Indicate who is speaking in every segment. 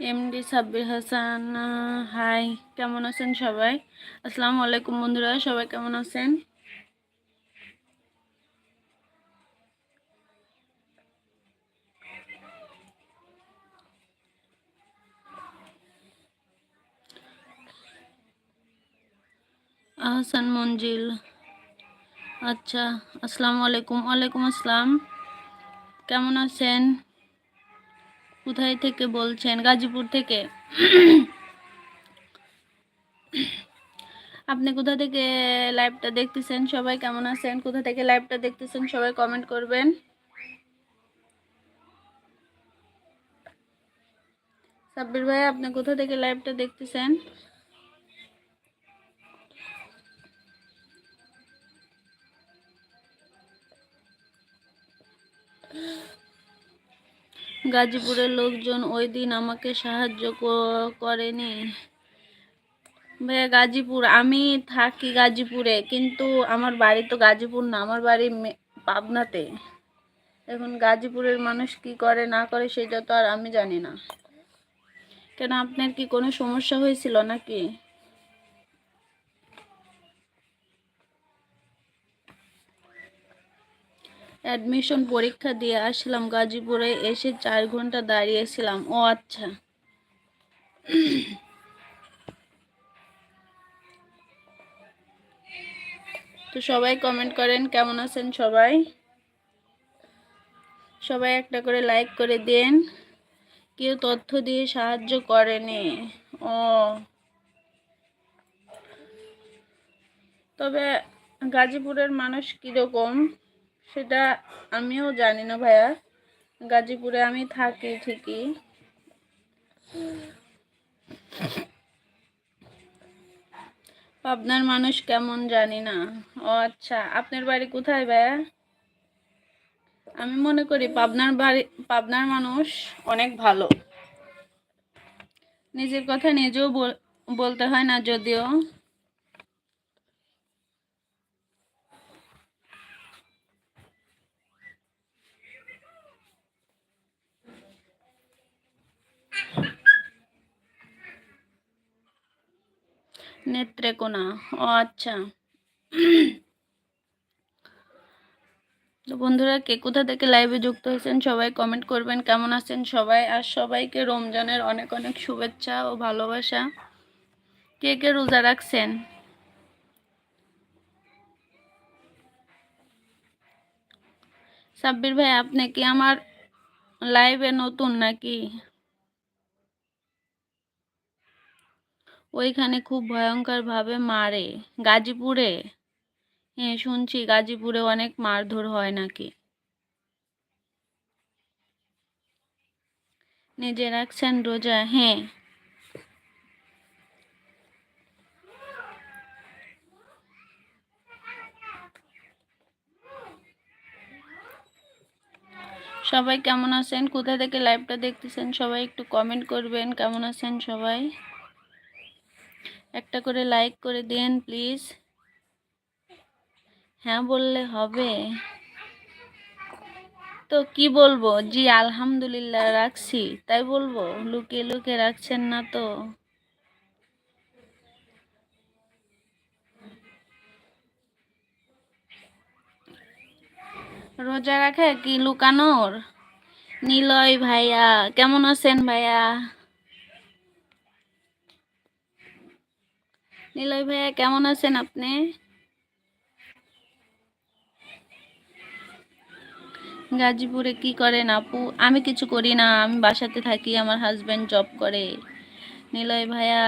Speaker 1: MD Sabbir Hasan high কেমন আছেন সবাই? আসসালামু আলাইকুম বন্ধুরা, সবাই কেমন আছেন? আহসান মঞ্জিল আচ্ছা আসসালামু আলাইকুম। ওয়ালাইকুম আসসালাম। কেমন আছেন? কোথায় থেকে বলছেন? গাজীপুর থেকে। আপনি কোথা থেকে লাইভটা দেখতেছেন? সবাই কেমন আছেন? কোথা থেকে লাইভটা দেখতেছেন? সবাই কমেন্ট করবেন। সাব্বির ভাই, আপনি কোথা থেকে লাইভটা দেখতেছেন? গাজীপুরের লোকজন ওই দিন আমাকে সাহায্য করেনি। ভাইয়া গাজীপুর, আমি থাকি গাজীপুরে, কিন্তু আমার বাড়ি তো গাজীপুর না, আমার বাড়ি পাবনাতে। এখন গাজীপুরের মানুষ কি করে, না করে, সেটা তো আর আমি জানি না। কেন, আপনার কি কোনো সমস্যা হয়েছিল নাকি? অ্যাডমিশন পরীক্ষা দিয়ে আসলাম গাজীপুরে এসে চার ঘণ্টা দাঁড়িয়েছিলাম। ও আচ্ছা। তো সবাই কমেন্ট করেন, কেমন আছেন সবাই? সবাই একটা করে লাইক করে দেন। কেউ তথ্য দিয়ে সাহায্য করেনি। ও। তবে গাজীপুরের মানুষ কীরকম? সেটা আমিও জানি না ভাইয়া। গাজীপুরে আমি থাকি ঠিকই। পাবনার মানুষ কেমন জানি না। ও আচ্ছা আপনার বাড়ি কোথায় ভাইয়া? আমি মনে করি পাবনার বাড়ি, পাবনার মানুষ অনেক ভালো। নিজের কথা নিজেও বলতে হয় না যদিও। নেত্রেকোনা। ও আচ্ছা। তো বন্ধুরা, কে কোথা থেকে লাইভে যুক্ত হয়েছেন সবাই কমেন্ট করবেন, কেমন আছেন সবাই? আর সবাইকে রমজানের অনেক অনেক শুভেচ্ছা ও ভালোবাসা। কে কে রোজা রাখছেন? সাব্বির ভাই, আপনি কি আমার লাইভে নতুন নাকি? ওইখানে খুব ভয়ঙ্করভাবে মারে। গাজীপুরে? হ্যাঁ শুনছি গাজীপুরে অনেক মারধর হয় নাকি? নিজে রাখছেন রোজা? হ্যাঁ। সবাই কেমন আছেন? কোথা থেকে লাইভটা দেখতেছেন? সবাই একটু কমেন্ট করবেন। কেমন আছেন সবাই? একটা করে লাইক করে দেন প্লিজ হ্যাঁ বললে হবে। তো কি বলব? জি, আলহামদুলিল্লাহ রাখছি। তাই বলব, লুকিয়ে লুকিয়ে রাখছেন না তো। রোজা রাখে কি লুকানোর? নিলয় ভাইয়া, কেমন আছেন ভাইয়া? নিলয় ভাইয়া, কেমন আছেন আপনি? গাজীপুরে কি করেন আপু? আমি কিছু করি না, আমি বাসাতে থাকি, আমার হাজব্যান্ড জব করে। নিলয় ভাইয়া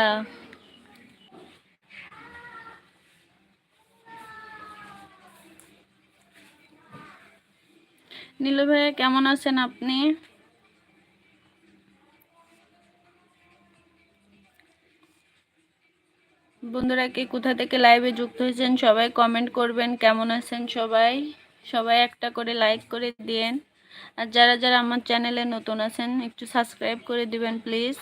Speaker 1: নীল ভাইয়া, কেমন আছেন আপনি? বন্ধুরা কে কোথা থেকে লাইভে যুক্ত হয়েছেন সবাই কমেন্ট করবেন, কেমন আছেন সবাই? সবাই একটা করে লাইক করে দিয়েন। আর যারা যারা আমার চ্যানেলে নতুন আছেন, একটু সাবস্ক্রাইব করে দিবেন প্লিজ